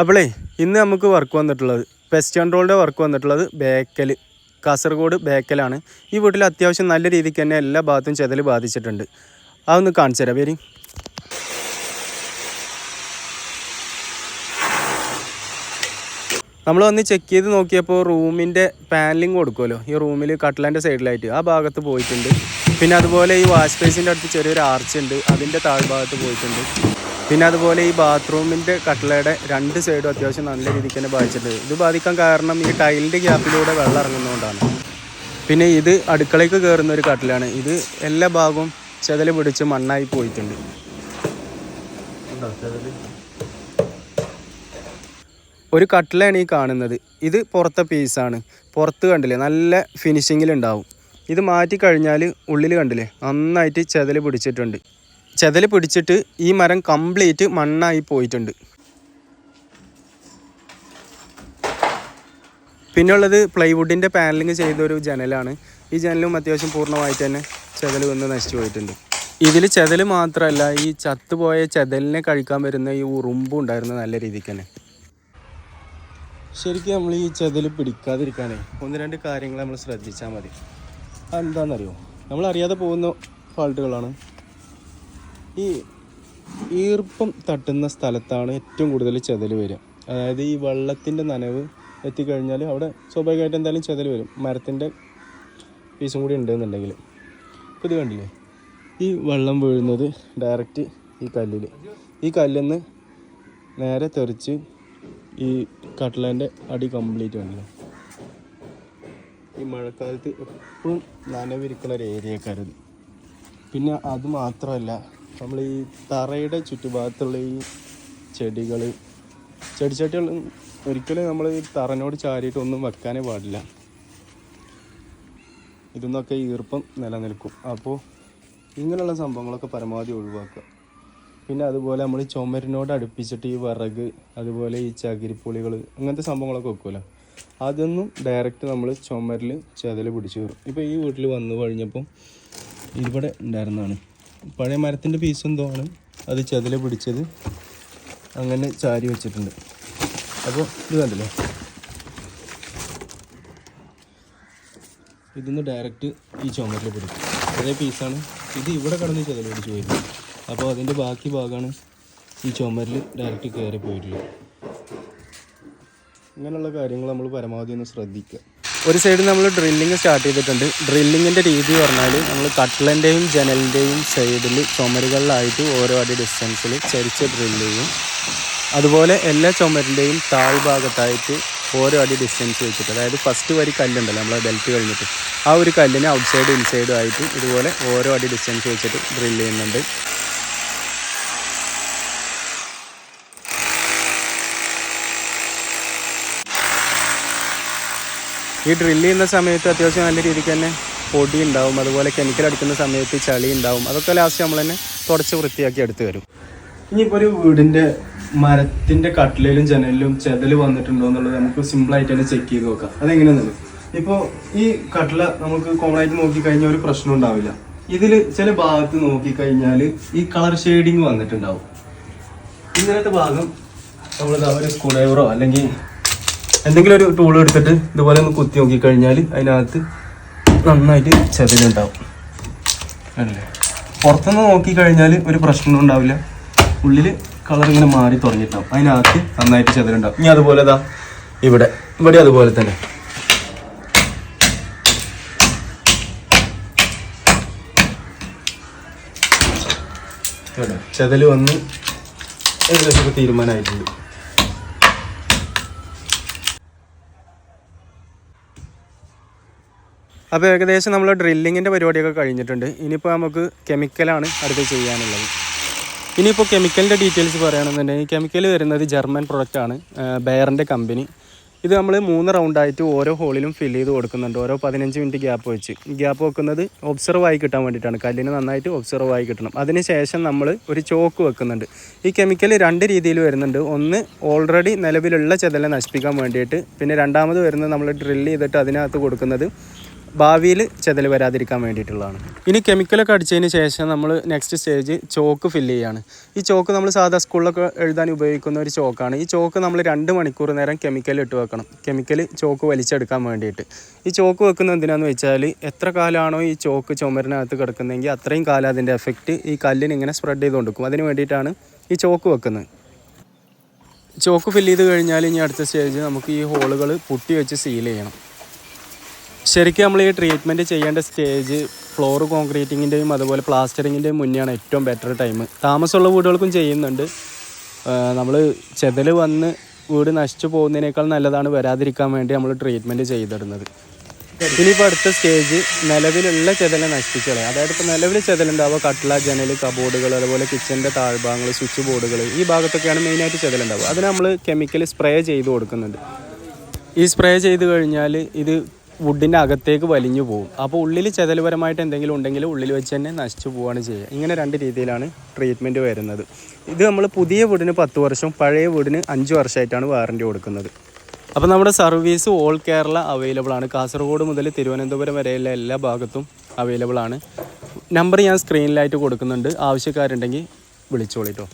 അപ്പോളേ ഇന്ന് നമുക്ക് വർക്ക് വന്നിട്ടുള്ളത് പെസ്റ്റ് കൺട്രോളിന്റെ വർക്ക് വന്നിട്ടുള്ളത് ബേക്കൽ കാസർഗോഡ് ബേക്കലാണ്. ഈ വീട്ടിൽ അത്യാവശ്യം നല്ല രീതിക്ക് തന്നെ എല്ലാ ഭാഗത്തും ചെതൽ ബാധിച്ചിട്ടുണ്ട്. അതൊന്ന് കാണിച്ചു തരാം പേര്. നമ്മൾ വന്ന് ചെക്ക് ചെയ്ത് നോക്കിയപ്പോൾ റൂമിന്റെ പാനലിങ് കൊടുക്കുമല്ലോ. ഈ റൂമിൽ കട്ട്ലാന്റെ സൈഡിലായിട്ട് ആ ഭാഗത്ത് പോയിട്ടുണ്ട്. പിന്നെ അതുപോലെ ഈ വാഷ് ബേസിന്റെ അടുത്ത് ചെറിയൊരു ആർച്ച് ഉണ്ട്. അതിന്റെ താഴ്ഭാഗത്ത് പോയിട്ടുണ്ട്. പിന്നെ അതുപോലെ ഈ ബാത്റൂമിന്റെ കട്ടിലയുടെ രണ്ട് സൈഡും അത്യാവശ്യം നല്ല രീതിക്ക് തന്നെ ബാധിച്ചിട്ടുണ്ട്. ഇത് ബാധിക്കാൻ കാരണം ഈ ടൈലിന്റെ ഗ്യാപ്പിലൂടെ വെള്ളം ഇറങ്ങുന്നതുകൊണ്ടാണ്. പിന്നെ ഇത് അടുക്കളയ്ക്ക് കയറുന്ന ഒരു കട്ടിലാണ്. ഇത് എല്ലാ ഭാഗവും ചെതൽ പിടിച്ച് മണ്ണായി പോയിട്ടുണ്ട്. ഒരു കട്ടിലാണ് ഈ കാണുന്നത്. ഇത് പുറത്തെ പീസാണ് പുറത്ത് കണ്ടില്ലേ? നല്ല ഫിനിഷിങ്ങിലുണ്ടാവും ഇത് മാറ്റി കഴിഞ്ഞാൽ ഉള്ളിൽ കണ്ടില്ലേ? നന്നായിട്ട് ചെതൽ പിടിച്ചിട്ടുണ്ട്. ചെതൽ പിടിച്ചിട്ട് ഈ മരം കംപ്ലീറ്റ് മണ്ണായി പോയിട്ടുണ്ട്. പിന്നുള്ളത് പ്ലൈവുഡിന്റെ പാനലിങ് ചെയ്തൊരു ജനലാണ്. ഈ ജനലും അത്യാവശ്യം പൂർണമായിട്ട് തന്നെ ചെതൽ വന്ന് നശിച്ചു പോയിട്ടുണ്ട്. ഇതിൽ ചെതൽ മാത്രമല്ല ഈ ചത്തുപോയ ചെതലിനെ കഴിക്കാൻ വരുന്ന ഈ ഉറുമ്പും ഉണ്ടായിരുന്നു നല്ല രീതിക്ക് തന്നെ. ശരിക്കും നമ്മൾ ഈ ചെതൽ പിടിക്കാതിരിക്കാനേ ഒന്ന് രണ്ട് കാര്യങ്ങൾ നമ്മൾ ശ്രദ്ധിച്ചാൽ മതി. അതെന്താണെന്നറിയോ നമ്മളറിയാതെ പോകുന്ന ഫാൾട്ടുകളാണ്. ഈ ഈർപ്പം തട്ടുന്ന സ്ഥലത്താണ് ഏറ്റവും കൂടുതൽ ചെതൽ വരിക. അതായത് ഈ വെള്ളത്തിന്റെ നനവ് എത്തിക്കഴിഞ്ഞാൽ അവിടെ സ്വാഭാവികമായിട്ട് എന്തായാലും ചെതൽ വരും. മരത്തിന്റെ പീസും കൂടി ഉണ്ടെന്നുണ്ടെങ്കിൽ. ഇപ്പോൾ ഇത് കണ്ടില്ലേ? ഈ വെള്ളം വീഴുന്നത് ഡയറക്റ്റ് ഈ കല്ലിൽ ഈ കല്ലിന്ന് നേരെ തെറിച്ച് ഈ കട്ട്ലാന്റെ അടി കംപ്ലീറ്റ് കണ്ടില്ലേ ഈ മഴക്കാലത്ത് എപ്പോഴും നനവിരിക്കുന്ന ഒരു പിന്നെ അത് മാത്രമല്ല നമ്മൾ ഈ തറയുടെ ചുറ്റുഭാഗത്തുള്ള ഈ ചെടികൾ ചെടിച്ചട്ടികൾ ഒരിക്കലും നമ്മൾ ഈ തറനോട് ചാരിയിട്ട് ഒന്നും വെക്കാനേ പാടില്ല. ഇതൊന്നൊക്കെ ഈർപ്പം നിലനിൽക്കും. അപ്പോൾ ഇങ്ങനെയുള്ള സംഭവങ്ങളൊക്കെ പരമാവധി ഒഴിവാക്കുക. പിന്നെ അതുപോലെ നമ്മൾ ചുമരിനോട് അടുപ്പിച്ചിട്ട് ഈ വിറക് അതുപോലെ ഈ ചകിരിപ്പൊളികൾ അങ്ങനത്തെ സംഭവങ്ങളൊക്കെ വെക്കുമല്ലോ അതൊന്നും ഡയറക്റ്റ് നമ്മൾ ചുമരിൽ ചെതൽ പിടിച്ചു കയറും ഇപ്പോൾ ഈ വീട്ടിൽ വന്നു കഴിഞ്ഞപ്പം ഇവിടെ ഉണ്ടായിരുന്നതാണ് പഴയ മരത്തിന്റെ പീസ് എന്തോ ആണ് അത് ചതില പിടിച്ചത്. അങ്ങനെ ചാരി വെച്ചിട്ടുണ്ട്. അപ്പോൾ ഇത് കണ്ടില്ലേ? ഇതിന്ന് ഡയറക്റ്റ് ഈ ചുമരിൽ പിടിക്കും. അതേ പീസാണ് ഇത് ഇവിടെ കിടന്ന് ചതില പിടിച്ച് പോയി. അപ്പോൾ അതിന്റെ ബാക്കി ഭാഗമാണ് ഈ ചുമരിൽ ഡയറക്റ്റ് കയറി പോയിട്ടുള്ളത് ഇങ്ങനെയുള്ള കാര്യങ്ങൾ നമ്മൾ പരമാവധി ഒന്ന് ശ്രദ്ധിക്കുക ഒരു സൈഡിൽ നമ്മൾ ഡ്രില്ലിങ് സ്റ്റാർട്ട് ചെയ്തിട്ടുണ്ട്. ഡ്രില്ലിങ്ങിന്റെ രീതി പറഞ്ഞാൽ നമ്മൾ കട്ടിലിന്റെയും ജനലിന്റെയും സൈഡിൽ ചുമരുകളിലായിട്ട് ഓരോ അടി ഡിസ്റ്റൻസിൽ ചരിച്ച് ഡ്രില്ല് ചെയ്യും. അതുപോലെ എല്ലാ ചുമരിന്റെയും താഴ്ഭാഗത്തായിട്ട് ഓരോ അടി ഡിസ്റ്റൻസ് വെച്ചിട്ട് അതായത് ഫസ്റ്റ് വരി കല്ലുണ്ടല്ലോ നമ്മൾ ബെൽറ്റ് കഴിഞ്ഞിട്ട്. ആ ഒരു കല്ലിന് ഔട്ട് സൈഡും ഇൻസൈഡും ആയിട്ട് ഇതുപോലെ ഓരോ അടി ഡിസ്റ്റൻസ് വെച്ചിട്ട് ഡ്രില്ല് ചെയ്യുന്നുണ്ട്. ഈ ഡ്രില്ല് ചെയ്യുന്ന സമയത്ത് അത്യാവശ്യം നല്ല രീതിക്ക് തന്നെ പൊടി ഉണ്ടാവും. അതുപോലെ കെമിക്കൽ അടിക്കുന്ന സമയത്ത് ചളി ഉണ്ടാവും. അതൊക്കെ ലാസ്റ്റ് നമ്മൾ തന്നെ തുടച്ച് വൃത്തിയാക്കി എടുത്തു തരും. ഇനിയിപ്പോൾ ഒരു വീടിന്റെ മരത്തിന്റെ കട്ടിലും ജനലിലും ചെതൽ വന്നിട്ടുണ്ടോ എന്നുള്ളത് നമുക്ക് സിമ്പിളായിട്ട് തന്നെ ചെക്ക് ചെയ്ത് നോക്കാം. അതെങ്ങനെയാണെന്നുള്ളത് ഇപ്പോൾ ഈ കട്ടില നമുക്ക് കോമൺ ആയിട്ട് നോക്കിക്കഴിഞ്ഞാൽ ഒരു പ്രശ്നം ഉണ്ടാവില്ല. ഇതിൽ ചില ഭാഗത്ത് നോക്കിക്കഴിഞ്ഞാൽ ഈ കളർ ഷെയ്ഡിങ് വന്നിട്ടുണ്ടാവും. ഇങ്ങനത്തെ ഭാഗം നമ്മൾ ഒരു സ്ക്രൂ അല്ലെങ്കിൽ എന്തെങ്കിലും ഒരു ടൂൾ എടുത്തിട്ട് ഇതുപോലെ ഒന്ന് കുത്തി നോക്കിക്കഴിഞ്ഞാൽ അതിനകത്ത് നന്നായിട്ട് ചെതലുണ്ടാവും അല്ലേ? പുറത്തുനിന്ന് നോക്കിക്കഴിഞ്ഞാൽ ഒരു പ്രശ്നം ഉണ്ടാവില്ല. ഉള്ളിൽ കളർ ഇങ്ങനെ മാറി തുടങ്ങിയിട്ടുണ്ടാവും. അതിനകത്ത് നന്നായിട്ട് ചെതലുണ്ടാവും ഇനി അതുപോലെ ഇതാ ഇവിടെ. ഇവിടെ അതുപോലെ തന്നെ. ചതൽ വന്ന് ഏകദേശം തീരുമാനമായിട്ടുണ്ട്. അപ്പോൾ ഏകദേശം നമ്മൾ ഡ്രില്ലിങ്ങിന്റെ പരിപാടിയൊക്കെ കഴിഞ്ഞിട്ടുണ്ട്. ഇനിയിപ്പോൾ നമുക്ക് കെമിക്കലാണ് അടുത്ത് ചെയ്യാനുള്ളത്. ഇനിയിപ്പോൾ കെമിക്കലിന്റെ ഡീറ്റെയിൽസ് പറയുകയാണെന്നുണ്ടെങ്കിൽ കെമിക്കൽ വരുന്നത് ജർമ്മൻ പ്രൊഡക്റ്റാണ് ബെയറിന്റെ കമ്പനി ഇത് നമ്മൾ മൂന്ന് റൗണ്ടായിട്ട് ഓരോ ഹോളിലും ഫില്ല് ചെയ്ത് കൊടുക്കുന്നുണ്ട്. ഓരോ പതിനഞ്ച് മിനിറ്റ് ഗ്യാപ്പ് വെച്ച്. ഗ്യാപ്പ് വെക്കുന്നത് ഒബ്സർവ് ആയി കിട്ടാൻ വേണ്ടിയിട്ടാണ്. കല്ലിന് നന്നായിട്ട് ഒബ്സർവ് ആയി കിട്ടണം. അതിനുശേഷം നമ്മൾ ഒരു ചോക്ക് വെക്കുന്നുണ്ട്. ഈ കെമിക്കൽ രണ്ട് രീതിയിൽ വരുന്നുണ്ട്. ഒന്ന് ഓൾറെഡി നിലവിലുള്ള ചെതലെ നശിപ്പിക്കാൻ വേണ്ടിയിട്ട് പിന്നെ രണ്ടാമത് വരുന്നത് നമ്മൾ ഡ്രില്ല് ചെയ്തിട്ട് അതിനകത്ത് കൊടുക്കുന്നത് ഭാവിയിൽ ചെതൽ വരാതിരിക്കാൻ വേണ്ടിയിട്ടുള്ളതാണ്. ഇനി കെമിക്കലൊക്കെ അടിച്ചതിന് ശേഷം നമ്മൾ നെക്സ്റ്റ് സ്റ്റേജ് ചോക്ക് ഫില്ല് ചെയ്യാണ്. ഈ ചോക്ക് നമ്മൾ സാധാ സ്കൂളിലൊക്കെ എഴുതാൻ ഉപയോഗിക്കുന്ന ഒരു ചോക്കാണ് ഈ ചോക്ക് നമ്മൾ രണ്ട് മണിക്കൂർ നേരം കെമിക്കൽ ഇട്ട് വെക്കണം. കെമിക്കൽ ചോക്ക് വലിച്ചെടുക്കാൻ വേണ്ടിയിട്ട്. ഈ ചോക്ക് വെക്കുന്നത് എന്തിനാണെന്ന് വെച്ചാൽ എത്ര കാലമാണോ ഈ ചോക്ക് ചുമരിനകത്ത് കിടക്കുന്നതെങ്കിൽ അത്രയും കാലം അതിന്റെ എഫക്റ്റ് ഈ കല്ലിന് ഇങ്ങനെ സ്പ്രെഡ് ചെയ്ത് കൊടുക്കും അതിന് വേണ്ടിയിട്ടാണ് ഈ ചോക്ക് വെക്കുന്നത്. ചോക്ക് ഫില്ല് ചെയ്ത് കഴിഞ്ഞാൽ ഇനി അടുത്ത സ്റ്റേജ് നമുക്ക് ഈ ഹോളുകൾ പുട്ടി വെച്ച് സീൽ ചെയ്യണം. ശരിക്കും നമ്മൾ ഈ ട്രീറ്റ്മെന്റ് ചെയ്യേണ്ട സ്റ്റേജ് ഫ്ലോർ കോൺക്രീറ്റിങ്ങിന്റെയും അതുപോലെ പ്ലാസ്റ്ററിങ്ങിന്റെയും മുന്നെയാണ് ഏറ്റവും ബെറ്റർ ടൈം താമസമുള്ള വീടുകൾക്കും ചെയ്യുന്നുണ്ട്. നമ്മൾ ചെതൽ വന്ന് വീട് നശിച്ചു പോകുന്നതിനേക്കാൾ നല്ലതാണ് വരാതിരിക്കാൻ വേണ്ടി നമ്മൾ ട്രീറ്റ്മെന്റ് ചെയ്തിടുന്നത്. ഇനിയിപ്പോൾ അടുത്ത സ്റ്റേജ് നിലവിലുള്ള ചെതലെ നശിപ്പിച്ചത് അതായത് ഇപ്പോൾ നിലവിൽ ചെതലുണ്ടാവുക കട്ടില ജനൽ കബോർഡുകൾ അതുപോലെ കിച്ചന്റെ താഴ്ഭാഗങ്ങൾ സ്വിച്ച് ബോർഡുകൾ ഈ ഭാഗത്തൊക്കെയാണ് മെയിനായിട്ട് ചെതലുണ്ടാവുക. അതിന് നമ്മൾ കെമിക്കൽ സ്പ്രേ ചെയ്ത് കൊടുക്കുന്നുണ്ട്. ഈ സ്പ്രേ ചെയ്ത് കഴിഞ്ഞാൽ ഇത് വുഡിന്റെ അകത്തേക്ക് വലിഞ്ഞു പോകും. അപ്പോൾ ഉള്ളിൽ ചെതൽപരമായിട്ട് എന്തെങ്കിലും ഉണ്ടെങ്കിൽ ഉള്ളിൽ വെച്ച് തന്നെ നശിച്ചു പോവുകയാണ് ചെയ്യുക. ഇങ്ങനെ രണ്ട് രീതിയിലാണ് ട്രീറ്റ്മെന്റ് വരുന്നത്. ഇത് നമ്മൾ പുതിയ വീടിന് പത്ത് വർഷം പഴയ വീടിന് അഞ്ച് വർഷമായിട്ടാണ് വാറന്റി കൊടുക്കുന്നത്. അപ്പോൾ നമ്മുടെ സർവീസ് ഓൾ കേരള അവൈലബിൾ ആണ്. കാസർഗോഡ് മുതൽ തിരുവനന്തപുരം വരെയുള്ള എല്ലാ ഭാഗത്തും അവൈലബിൾ ആണ്. നമ്പർ ഞാൻ സ്ക്രീനിലായിട്ട് കൊടുക്കുന്നുണ്ട്. ആവശ്യക്കാരുണ്ടെങ്കിൽ വിളിച്ചോളിട്ടോ